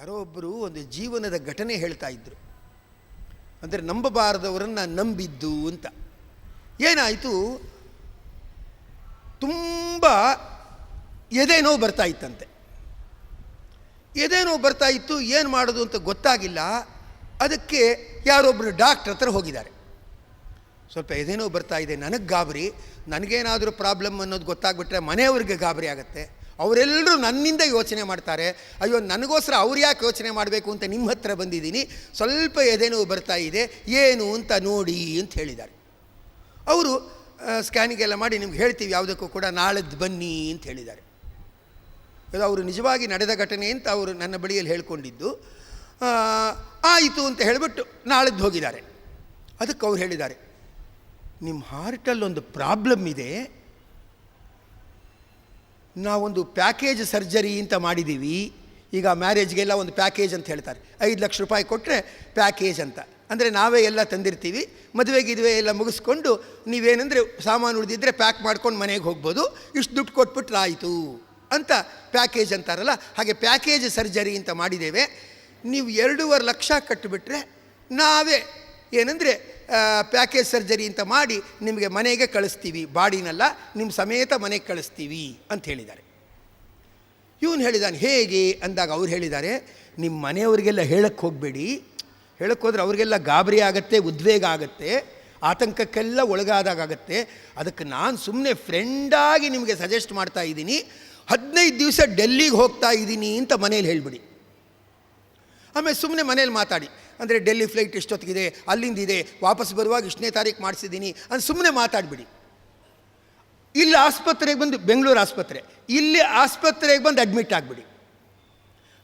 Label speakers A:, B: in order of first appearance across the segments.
A: ಯಾರೋ ಒಬ್ಬರು ಒಂದು ಜೀವನದ ಘಟನೆ ಹೇಳ್ತಾ ಇದ್ದರು ಅಂದರೆ ನಂಬಬಾರದವರನ್ನು ನಂಬಿದ್ದು ಅಂತ. ಏನಾಯಿತು? ತುಂಬ ಎದೆ ನೋವು ಬರ್ತಾ ಇತ್ತಂತೆ. ಎದೆ ಬರ್ತಾ ಇತ್ತು, ಏನು ಮಾಡೋದು ಅಂತ ಗೊತ್ತಾಗಿಲ್ಲ. ಅದಕ್ಕೆ ಯಾರೊಬ್ಬರು ಡಾಕ್ಟ್ರ್ ಹತ್ರ ಹೋಗಿದ್ದಾರೆ. ಸ್ವಲ್ಪ ಎದೆ ಬರ್ತಾ ಇದೆ, ನನಗೆ ಗಾಬರಿ. ನನಗೇನಾದರೂ ಪ್ರಾಬ್ಲಮ್ ಅನ್ನೋದು ಗೊತ್ತಾಗ್ಬಿಟ್ರೆ ಮನೆಯವ್ರಿಗೆ ಗಾಬರಿ ಆಗುತ್ತೆ. ಅವರೆಲ್ಲರೂ ನನ್ನಿಂದ ಯೋಚನೆ ಮಾಡ್ತಾರೆ, ಅಯ್ಯೋ, ನನಗೋಸ್ಕರ ಅವ್ರು ಯಾಕೆ ಯೋಚನೆ ಮಾಡಬೇಕು ಅಂತ ನಿಮ್ಮ ಹತ್ರ ಬಂದಿದ್ದೀನಿ, ಸ್ವಲ್ಪ ಎದೆನೋವು ಬರ್ತಾ ಇದೆ, ಏನು ಅಂತ ನೋಡಿ ಅಂತ ಹೇಳಿದ್ದಾರೆ. ಅವರು ಸ್ಕ್ಯಾನಿಂಗ್ ಎಲ್ಲ ಮಾಡಿ ನಿಮ್ಗೆ ಹೇಳ್ತೀವಿ, ಯಾವುದಕ್ಕೂ ಕೂಡ ನಾಳೆದ್ದು ಬನ್ನಿ ಅಂತ ಹೇಳಿದ್ದಾರೆ. ಇದು ಅವರು ನಿಜವಾಗಿ ನಡೆದ ಘಟನೆ ಅಂತ ಅವರು ನನ್ನ ಬಳಿಯಲ್ಲಿ ಹೇಳ್ಕೊಂಡಿದ್ದು. ಆಯಿತು ಅಂತ ಹೇಳಿಬಿಟ್ಟು ನಾಳೆದ್ದು ಹೋಗಿದ್ದಾರೆ. ಅದಕ್ಕೆ ಅವ್ರು ಹೇಳಿದ್ದಾರೆ, ನಿಮ್ಮ ಹಾರ್ಟಲ್ಲೊಂದು ಪ್ರಾಬ್ಲಮ್ ಇದೆ. ನಾವೊಂದು ಪ್ಯಾಕೇಜ್ ಸರ್ಜರಿ ಅಂತ ಮಾಡಿದ್ದೀವಿ ಈಗ ಮ್ಯಾರೇಜ್ಗೆಲ್ಲ ಒಂದು ಪ್ಯಾಕೇಜ್ ಅಂತ ಹೇಳ್ತಾರೆ. ಐದು ಲಕ್ಷ ರೂಪಾಯಿ ಕೊಟ್ಟರೆ ಪ್ಯಾಕೇಜ್ ಅಂತ. ಅಂದರೆ ನಾವೇ ಎಲ್ಲ ತಂದಿರ್ತೀವಿ. ಮದುವೆ ಗಿದುವೆ ಎಲ್ಲ ಮುಗಿಸ್ಕೊಂಡು ನೀವೇನೆಂದರೆ ಸಾಮಾನು ಉಳಿದಿದ್ದರೆ ಪ್ಯಾಕ್ ಮಾಡ್ಕೊಂಡು ಮನೆಗೆ ಹೋಗ್ಬೋದು. ಇಷ್ಟು ದುಡ್ಡು ಕೊಟ್ಬಿಟ್ರೆ ಆಯಿತು ಅಂತ ಪ್ಯಾಕೇಜ್ ಅಂತಾರಲ್ಲ, ಹಾಗೆ ಪ್ಯಾಕೇಜ್ ಸರ್ಜರಿ ಅಂತ ಮಾಡಿದ್ದೇವೆ. ನೀವು ಎರಡೂವರೆ ಲಕ್ಷ ಕಟ್ಟಿಬಿಟ್ರೆ ನಾವೇ ಏನಂದರೆ ಪ್ಯಾಕೇಜ್ ಸರ್ಜರಿ ಅಂತ ಮಾಡಿ ನಿಮಗೆ ಮನೆಗೆ ಕಳಿಸ್ತೀವಿ. ಬಾಡಿನಲ್ಲ ನಿಮ್ಮ ಸಮೇತ ಮನೆಗೆ ಕಳಿಸ್ತೀವಿ ಅಂತ ಹೇಳಿದ್ದಾರೆ. ಇವನು ಹೇಳಿದಾನೆ ಹೇಗೆ ಅಂದಾಗ ಅವ್ರು ಹೇಳಿದ್ದಾರೆ ನಿಮ್ಮ ಮನೆಯವರಿಗೆಲ್ಲ ಹೇಳಕ್ಕೆ ಹೋಗಬೇಡಿ. ಹೇಳಕ್ಕೆ ಹೋದ್ರೆ ಅವ್ರಿಗೆಲ್ಲ ಗಾಬರಿ ಆಗುತ್ತೆ, ಉದ್ವೇಗ ಆಗತ್ತೆ, ಆತಂಕಕ್ಕೆಲ್ಲ ಒಳಗಾದಾಗತ್ತೆ ಅದಕ್ಕೆ ನಾನು ಸುಮ್ಮನೆ ಫ್ರೆಂಡಾಗಿ ನಿಮಗೆ ಸಜೆಸ್ಟ್ ಮಾಡ್ತಾ ಇದ್ದೀನಿ. ಹದಿನೈದು ದಿವಸ ಡೆಲ್ಲಿಗೆ ಹೋಗ್ತಾ ಇದ್ದೀನಿ ಅಂತ ಮನೇಲಿ ಹೇಳಿಬಿಡಿ. ಆಮೇಲೆ ಸುಮ್ಮನೆ ಮನೇಲಿ ಮಾತಾಡಿ. ಅಂದರೆ ಡೆಲ್ಲಿ ಫ್ಲೈಟ್ ಎಷ್ಟೊತ್ತಿಗಿದೆ ಅಲ್ಲಿಂದ ಇದೆ ವಾಪಸ್ ಬರುವಾಗ ಇಷ್ಟನೇ ತಾರೀಕು ಮಾಡಿಸಿದ್ದೀನಿ ಅಂತ ಸುಮ್ಮನೆ ಮಾತಾಡಿಬಿಡಿ. ಇಲ್ಲಿ ಆಸ್ಪತ್ರೆಗೆ ಬಂದು, ಬೆಂಗಳೂರು ಆಸ್ಪತ್ರೆ, ಇಲ್ಲಿ ಆಸ್ಪತ್ರೆಗೆ ಬಂದು ಅಡ್ಮಿಟ್ ಆಗಿಬಿಡಿ.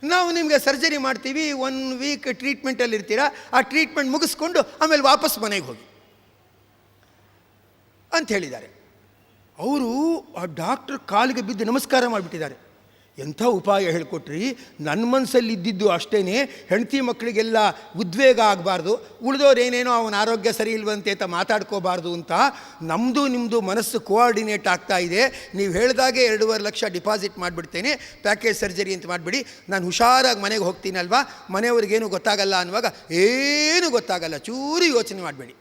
A: ನಾವು ನಿಮಗೆ ಸರ್ಜರಿ ಮಾಡ್ತೀವಿ ಒನ್ ವೀಕ್ ಟ್ರೀಟ್ಮೆಂಟಲ್ಲಿ ಇರ್ತೀರಾ, ಆ ಟ್ರೀಟ್ಮೆಂಟ್ ಮುಗಿಸ್ಕೊಂಡು ಆಮೇಲೆ ವಾಪಸ್ ಮನೆಗೆ ಹೋಗಿ. ಅಂತ ಹೇಳಿದ್ದಾರೆ. ಅವರು ಆ ಡಾಕ್ಟ್ರ್ ಕಾಲಿಗೆ ಬಿದ್ದು ನಮಸ್ಕಾರ ಮಾಡಿಬಿಟ್ಟಿದ್ದಾರೆ. ಎಂಥ ಉಪಾಯ ಹೇಳಿಕೊಟ್ರಿ? ನನ್ನ ಮನಸ್ಸಲ್ಲಿ ಇದ್ದಿದ್ದು ಅಷ್ಟೇ ಹೆಂಡತಿ ಮಕ್ಕಳಿಗೆಲ್ಲ ಉದ್ವೇಗ ಆಗಬಾರ್ದು. ಏನೇನೋ ಅವನ ಆರೋಗ್ಯ ಸರಿ ಇಲ್ವಂತೆ ಅಂತ ಮಾತಾಡ್ಕೋಬಾರ್ದು ಅಂತ ನಮ್ಮದು ನಿಮ್ಮದು ಮನಸ್ಸು ಕೋಆರ್ಡಿನೇಟ್ ಆಗ್ತಾ ಇದೆ. ನೀವು ಹೇಳಿದಾಗೆ ಎರಡೂವರೆ ಲಕ್ಷ ಡಿಪಾಸಿಟ್ ಮಾಡಿಬಿಡ್ತೇನೆ. ಪ್ಯಾಕೇಜ್ ಸರ್ಜರಿ ಅಂತ ಮಾಡಿಬಿಡಿ. ನಾನು ಹುಷಾರಾಗಿ ಮನೆಗೆ ಹೋಗ್ತೀನಲ್ವಾ? ಮನೆಯವ್ರಿಗೇನು ಗೊತ್ತಾಗಲ್ಲ ಅನ್ನುವಾಗ, ಏನೂ ಗೊತ್ತಾಗಲ್ಲ. ಚೂರು ಯೋಚನೆ ಮಾಡಬೇಡಿ.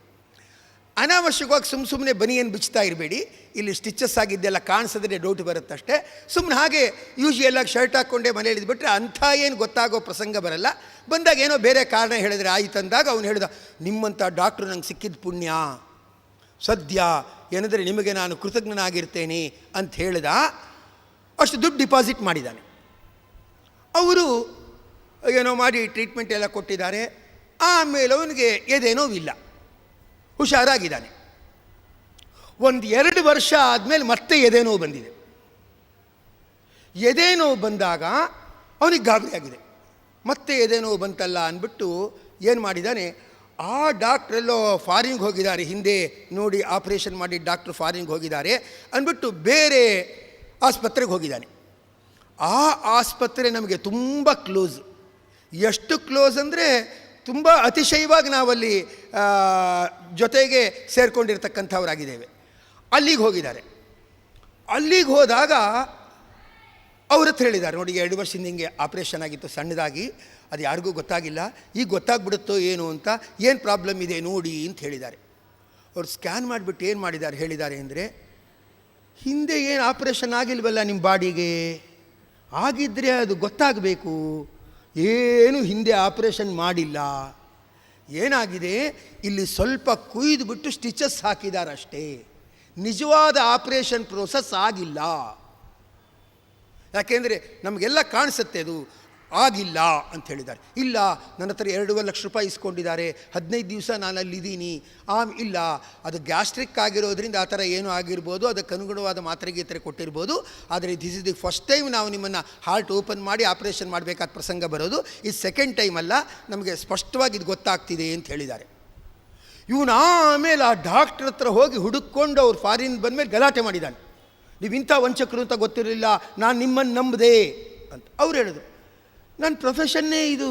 A: ಅನಾವಶ್ಯಕವಾಗಿ ಸುಮ್ಮ ಸುಮ್ಮನೆ ಬನಿಯನ್ನು ಬಿಚ್ಚುತ್ತಾ ಇರಬೇಡಿ. ಇಲ್ಲಿ ಸ್ಟಿಚಸ್ ಆಗಿದ್ದೆಲ್ಲ ಕಾಣಿಸಿದ್ರೆ ಡೌಟ್ ಬರುತ್ತಷ್ಟೇ. ಸುಮ್ಮನೆ ಹಾಗೆ ಯೂಶುವಲಾಗಿ ಶರ್ಟ್ ಹಾಕ್ಕೊಂಡೆ ಮನೇಲಿ ಇದ್ಬಿಟ್ರೆ ಅಂಥ ಏನು ಗೊತ್ತಾಗೋ ಪ್ರಸಂಗ ಬರಲ್ಲ. ಬಂದಾಗ ಏನೋ ಬೇರೆ ಕಾರಣ ಹೇಳಿದ್ರೆ ಆಯಿತು ಅಂದಾಗ ಅವನು ಹೇಳಿದ, ನಿಮ್ಮಂಥ ಡಾಕ್ಟ್ರು ನಂಗೆ ಸಿಕ್ಕಿದ ಪುಣ್ಯ. ಸದ್ಯ ಏನಂದರೆ ನಿಮಗೆ ನಾನು ಕೃತಜ್ಞನಾಗಿರ್ತೇನೆ ಅಂತ ಹೇಳಿದ. ಅಷ್ಟು ದುಡ್ಡು ಡಿಪಾಸಿಟ್ ಮಾಡಿದ್ದಾನೆ. ಅವರು ಏನೋ ಮಾಡಿ ಟ್ರೀಟ್ಮೆಂಟ್ ಎಲ್ಲ ಕೊಟ್ಟಿದ್ದಾರೆ. ಆಮೇಲೆ ಅವನಿಗೆ ಎದೇನೋ ಇಲ್ಲ ಹುಷಾರಾಗಿದ್ದಾನೆ. ಒಂದು ಎರಡು ವರ್ಷ ಆದಮೇಲೆ ಮತ್ತೆ ಎದೆ ನೋವು ಬಂದಿದೆ. ಎದೆ ನೋವು ಬಂದಾಗ ಅವನಿಗೆ ಗಾಬರಿ ಆಗಿದೆ. ಮತ್ತೆ ಎದೆ ನೋವು ಬಂತಲ್ಲ ಅಂದ್ಬಿಟ್ಟು ಏನು ಮಾಡಿದ್ದಾನೆ, ಆ ಡಾಕ್ಟ್ರೆಲ್ಲೋ ಫಾರಿನ್ಗೆ ಹೋಗಿದ್ದಾರೆ, ಹಿಂದೆ ನೋಡಿ ಆಪ್ರೇಷನ್ ಮಾಡಿ ಡಾಕ್ಟ್ರು ಫಾರಿನ್ಗೆ ಹೋಗಿದ್ದಾರೆ ಅಂದ್ಬಿಟ್ಟು ಬೇರೆ ಆಸ್ಪತ್ರೆಗೆ ಹೋಗಿದ್ದಾನೆ. ಆ ಆಸ್ಪತ್ರೆ ನಮಗೆ ತುಂಬ ಕ್ಲೋಸ್. ಎಷ್ಟು ಕ್ಲೋಸ್ ಅಂದರೆ ತುಂಬ ಅತಿಶಯವಾಗಿ ನಾವಲ್ಲಿ ಜೊತೆಗೆ ಸೇರಿಕೊಂಡಿರ್ತಕ್ಕಂಥವರಾಗಿದ್ದೇವೆ. ಅಲ್ಲಿಗೆ ಹೋಗಿದ್ದಾರೆ. ಅಲ್ಲಿಗೆ ಹೋದಾಗ ಅವ್ರ ಹತ್ರ ಹೇಳಿದ್ದಾರೆ, ನೋಡಿ, ಎರಡು ವರ್ಷದಿಂದ ಹಿಂಗೆ ಆಪ್ರೇಷನ್ ಆಗಿತ್ತು, ಸಣ್ಣದಾಗಿ, ಅದು ಯಾರಿಗೂ ಗೊತ್ತಾಗಿಲ್ಲ, ಈಗ ಗೊತ್ತಾಗ್ಬಿಡುತ್ತೋ ಏನು ಅಂತ, ಏನು ಪ್ರಾಬ್ಲಮ್ ಇದೆ ನೋಡಿ ಅಂತ ಹೇಳಿದ್ದಾರೆ. ಅವ್ರು ಸ್ಕ್ಯಾನ್ ಮಾಡಿಬಿಟ್ಟು ಏನು ಮಾಡಿದ್ದಾರೆ, ಹೇಳಿದ್ದಾರೆ ಅಂದರೆ, ಹಿಂದೆ ಏನು ಆಪ್ರೇಷನ್ ಆಗಿಲ್ವಲ್ಲ ನಿಮ್ಮ ಬಾಡಿಗೆ? ಆಗಿದ್ದರೆ ಅದು ಗೊತ್ತಾಗಬೇಕು. ಏನು ಹಿಂದೆ ಆಪ್ರೇಷನ್ ಮಾಡಿಲ್ಲ. ಏನಾಗಿದೆ? ಇಲ್ಲಿ ಸ್ವಲ್ಪ ಕುಯ್ದು ಬಿಟ್ಟು ಸ್ಟಿಚಸ್ ಹಾಕಿದಾರಷ್ಟೇ. ನಿಜವಾದ ಆಪ್ರೇಷನ್ ಪ್ರೋಸೆಸ್ ಆಗಿಲ್ಲ. ಯಾಕೆಂದರೆ ನಮಗೆಲ್ಲ ಕಾಣಿಸುತ್ತೆ ಅದು. ಆಗಿಲ್ಲ ಅಂತ ಹೇಳಿದ್ದಾರೆ. ಇಲ್ಲ, ನನ್ನ ಹತ್ರ ಎರಡೂವರೆ ಲಕ್ಷ ರೂಪಾಯಿ ಇಸ್ಕೊಂಡಿದ್ದಾರೆ. ಹದಿನೈದು ದಿವಸ ನಾನು ಅಲ್ಲಿದ್ದೀನಿ ಆಮ್, ಇಲ್ಲ, ಅದು ಗ್ಯಾಸ್ಟ್ರಿಕ್ ಆಗಿರೋದ್ರಿಂದ ಆ ಥರ ಏನೂ ಆಗಿರ್ಬೋದು. ಅದಕ್ಕೆ ಅನುಗುಣವಾದ ಮಾತ್ರೆಗೆ ಈ ಥರ ಕೊಟ್ಟಿರ್ಬೋದು. ಆದರೆ this is the first time ನಾವು ನಿಮ್ಮನ್ನು ಹಾರ್ಟ್ ಓಪನ್ ಮಾಡಿ ಆಪರೇಷನ್ ಮಾಡಬೇಕಾದ ಪ್ರಸಂಗ ಬರೋದು. ಇದು ಸೆಕೆಂಡ್ ಟೈಮ್ ಅಲ್ಲ, ನಮಗೆ ಸ್ಪಷ್ಟವಾಗಿ ಇದು ಗೊತ್ತಾಗ್ತಿದೆ ಅಂತ ಹೇಳಿದ್ದಾರೆ. ಇವನು ಆಮೇಲೆ ಆ ಡಾಕ್ಟ್ರ್ ಹತ್ರ ಹೋಗಿ ಹುಡುಕೊಂಡು ಅವ್ರು ಫಾರಿನ್ ಬಂದಮೇಲೆ ಗಲಾಟೆ ಮಾಡಿದ್ದಾನೆ. ನೀವು ಇಂಥ ವಂಚಕರು ಅಂತ ಗೊತ್ತಿರಲಿಲ್ಲ. ನಾನು ನಿಮ್ಮನ್ನು ನಂಬದೆ ಅಂತ. ಅವ್ರು ಹೇಳಿದ್ರು. ನನ್ನ ಪ್ರೊಫೆಷನ್ನೇ ಇದು.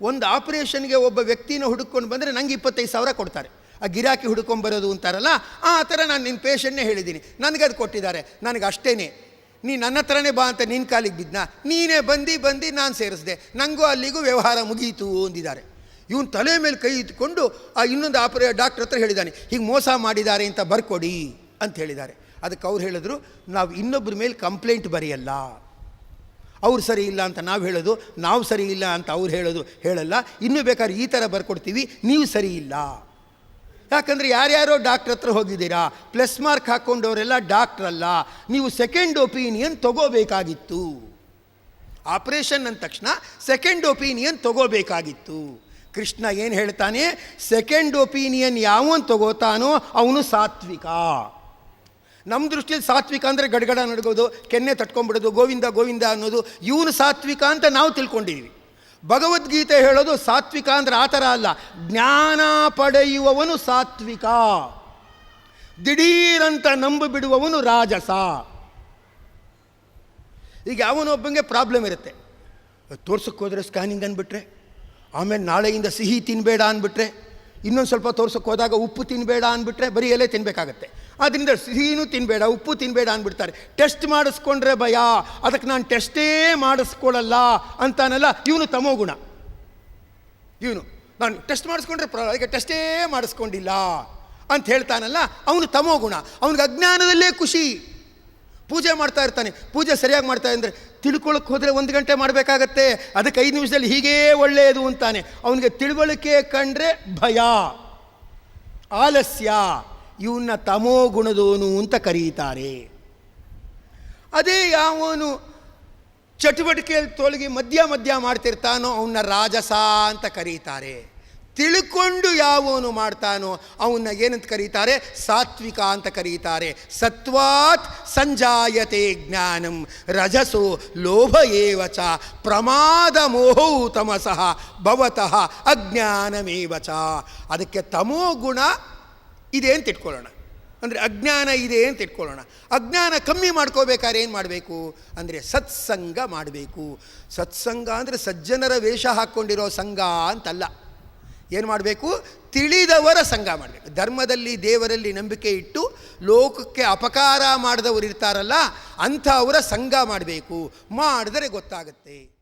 A: ಒಂದು ಆಪರೇಷನ್ಗೆ ಒಬ್ಬ ವ್ಯಕ್ತಿನ ಹುಡುಕೊಂಡು ಬಂದರೆ ನಂಗೆ ಇಪ್ಪತ್ತೈದು ಸಾವಿರ ಕೊಡ್ತಾರೆ. ಆ ಗಿರಾಕಿ ಹುಡ್ಕೊಂಬರೋದು ಅಂತಾರಲ್ಲ, ಆ ಥರ ನಾನು ನಿನ್ನ ಪೇಷನ್ನೇ ಹೇಳಿದ್ದೀನಿ. ನನಗೆ ಅದು ಕೊಟ್ಟಿದ್ದಾರೆ. ನನಗೆ ಅಷ್ಟೇ ನೀ ನನ್ನ ಹತ್ರನೇ ಬಾ ಅಂತ ನಿನ್ನ ಕಾಲಿಗೆ ಬಿದ್ದ ನೀನೇ ಬಂದು ಬಂದು ನಾನು ಸೇರಿಸಿದೆ. ನನಗೂ ಅಲ್ಲಿಗೂ ವ್ಯವಹಾರ ಮುಗೀತು ಅಂದಿದ್ದಾರೆ. ಇವನು ತಲೆ ಮೇಲೆ ಕೈ ಇಟ್ಕೊಂಡು ಆ ಇನ್ನೊಂದು ಆಪರೇ ಡಾಕ್ಟ್ರ್ ಹತ್ರ ಹೇಳಿದ್ದಾನೆ ಹೀಗೆ ಮೋಸ ಮಾಡಿದ್ದಾರೆ ಅಂತ ಬರ್ಕೊಡಿ ಅಂತ ಹೇಳಿದ್ದಾರೆ. ಅದಕ್ಕೆ ಅವ್ರು ಹೇಳಿದ್ರು, ನಾವು ಇನ್ನೊಬ್ಬರ ಮೇಲೆ ಕಂಪ್ಲೇಂಟ್ ಬರೆಯಲ್ಲ. ಅವ್ರು ಸರಿ ಇಲ್ಲ ಅಂತ ನಾವು ಹೇಳೋದು, ನಾವು ಸರಿ ಇಲ್ಲ ಅಂತ ಅವ್ರು ಹೇಳೋದು, ಹೇಳಲ್ಲ. ಇನ್ನೂ ಬೇಕಾದ್ರೆ ಈ ಥರ ಬರ್ಕೊಡ್ತೀವಿ, ನೀವು ಸರಿ ಇಲ್ಲ. ಯಾಕಂದರೆ ಯಾರ್ಯಾರೋ ಡಾಕ್ಟ್ರ್ ಹತ್ರ ಹೋಗಿದ್ದೀರಾ ಪ್ಲಸ್ ಮಾರ್ಕ್ ಹಾಕ್ಕೊಂಡವರೆಲ್ಲ ಡಾಕ್ಟ್ರ್ ಅಲ್ಲ, ನೀವು ಸೆಕೆಂಡ್ ಒಪಿನಿಯನ್ ತಗೋಬೇಕಾಗಿತ್ತು. ಆಪರೇಷನ್ ಅಂದ ತಕ್ಷಣ ಸೆಕೆಂಡ್ ಒಪಿನಿಯನ್ ತಗೋಬೇಕಾಗಿತ್ತು. ಕೃಷ್ಣ ಏನು ಹೇಳ್ತಾನೆ ಸೆಕೆಂಡ್ ಒಪಿನಿಯನ್ ಯಾವನ್ ತಗೋತಾನೋ ಅವನು ಸಾತ್ವಿಕ. ನಮ್ಮ ದೃಷ್ಟಿಯಲ್ಲಿ ಸಾತ್ವಿಕ ಅಂದರೆ ಗಡಗಡ ನಡಗೋದು, ಕೆನ್ನೆ ತಟ್ಕೊಂಡ್ಬಿಡೋದು, ಗೋವಿಂದ ಗೋವಿಂದ ಅನ್ನೋದು, ಇವನು ಸಾತ್ವಿಕ ಅಂತ ನಾವು ತಿಳ್ಕೊಂಡಿದ್ದೀವಿ ಭಗವದ್ಗೀತೆ ಹೇಳೋದು ಸಾತ್ವಿಕ ಅಂದರೆ ಆ ಥರ ಅಲ್ಲ, ಜ್ಞಾನ ಪಡೆಯುವವನು ಸಾತ್ವಿಕ. ದಿಢೀರಂತ ನಂಬಿಬಿಡುವವನು ರಾಜಸ. ಈಗ ಯಾವನೊಬ್ಬಂಗೆ ಪ್ರಾಬ್ಲಮ್ ಇರುತ್ತೆ. ತೋರ್ಸಕ್ಕೆ ಹೋದರೆ ಸ್ಕ್ಯಾನಿಂಗ್ ಅಂದ್ಬಿಟ್ರೆ ಆಮೇಲೆ ನಾಳೆಯಿಂದ ಸಿಹಿ ತಿನ್ನಬೇಡ ಅಂದ್ಬಿಟ್ರೆ ಇನ್ನೊಂದು ಸ್ವಲ್ಪ ತೋರ್ಸಕ್ಕೆ ಹೋದಾಗ ಉಪ್ಪು ತಿನ್ನಬೇಡ ಅಂದ್ಬಿಟ್ರೆ ಬರೀ ಎಲೆ ತಿನ್ನಬೇಕಾಗತ್ತೆ ಆದ್ದರಿಂದ ಸಿಹಿನೂ ತಿನ್ನಬೇಡ ಉಪ್ಪು ತಿನ್ನಬೇಡ ಅಂದ್ಬಿಡ್ತಾರೆ. ಟೆಸ್ಟ್ ಮಾಡಿಸ್ಕೊಂಡ್ರೆ ಭಯ. ಅದಕ್ಕೆ ನಾನು ಟೆಸ್ಟೇ ಮಾಡಿಸ್ಕೊಳ್ಳಲ್ಲ ಅಂತಾನಲ್ಲ ಇವನು ತಮೋಗುಣ ಇವನು, ನಾನು ಟೆಸ್ಟ್ ಮಾಡಿಸ್ಕೊಂಡ್ರೆ ಅದಕ್ಕೆ ಟೆಸ್ಟೇ ಮಾಡಿಸ್ಕೊಂಡಿಲ್ಲ ಅಂತ ಹೇಳ್ತಾನಲ್ಲ, ಅವನು ತಮೋಗುಣ ಅವನಿಗೆ ಅಜ್ಞಾನದಲ್ಲೇ ಖುಷಿ. ಪೂಜೆ ಮಾಡ್ತಾ ಇರ್ತಾನೆ. ಪೂಜೆ ಸರಿಯಾಗಿ ಮಾಡ್ತಾ ಅಂದರೆ ತಿಳ್ಕೊಳಕ್ಕೆ ಹೋದರೆ ಒಂದು ಗಂಟೆ ಮಾಡಬೇಕಾಗತ್ತೆ. ಅದಕ್ಕೆ ಐದು ನಿಮಿಷದಲ್ಲಿ ಹೀಗೇ ಒಳ್ಳೆಯದು ಅಂತಾನೆ. ಅವನಿಗೆ ತಿಳುವಳಿಕೆ ಕಂಡ್ರೆ ಭಯ, ಆಲಸ್ಯ ಇವನ್ನ ತಮೋ ಗುಣದೋನು ಅಂತ ಕರೀತಾರೆ. ಅದೇ ಯಾವನು ಚಟುವಟಿಕೆಯಲ್ಲಿ ತೊಲಗಿ ಮಧ್ಯ ಮಧ್ಯ ಮಾಡ್ತಿರ್ತಾನೋ ಅವನ್ನ ರಾಜಸ ಅಂತ ಕರೀತಾರೆ. ತಿಳ್ಕೊಂಡು ಯಾವನು ಮಾಡ್ತಾನೋ ಅವನ್ನ ಏನಂತ ಕರೀತಾರೆ? ಸಾತ್ವಿಕ ಅಂತ ಕರೀತಾರೆ. ಸತ್ವಾತ್ ಸಂಜಾಯತೆ ಜ್ಞಾನಂ. ರಜಸೋ ಲೋಭ ಏವಚ ಪ್ರಮಾದ ಮೋಹೌ ತಮಸಃ ಭವತಃ ಅಜ್ಞಾನಮೇವಚ ಅದಕ್ಕೆ ತಮೋ ಗುಣ ಇದೆ ಅಂತ ಇಟ್ಕೊಳ್ಳೋಣ. ಅಂದರೆ ಅಜ್ಞಾನ ಇದೆ ಅಂತ ಇಟ್ಕೊಳ್ಳೋಣ. ಅಜ್ಞಾನ ಕಮ್ಮಿ ಮಾಡ್ಕೋಬೇಕಾದ್ರೆ ಏನು ಮಾಡಬೇಕು? ಅಂದರೆ ಸತ್ಸಂಗ ಮಾಡಬೇಕು. ಸತ್ಸಂಗ ಅಂದರೆ ಸಜ್ಜನರ ವೇಷ ಹಾಕ್ಕೊಂಡಿರೋ ಸಂಘ ಅಂತಲ್ಲ. ಏನು ಮಾಡಬೇಕು? ತಿಳಿದವರ ಸಂಘ ಮಾಡಬೇಕು. ಧರ್ಮದಲ್ಲಿ ದೇವರಲ್ಲಿ ನಂಬಿಕೆ ಇಟ್ಟು ಲೋಕಕ್ಕೆ ಅಪಕಾರ ಮಾಡಿದವರು ಇರ್ತಾರಲ್ಲ, ಅಂಥವರ ಸಂಘ ಮಾಡಬೇಕು. ಮಾಡಿದರೆ ಗೊತ್ತಾಗುತ್ತೆ.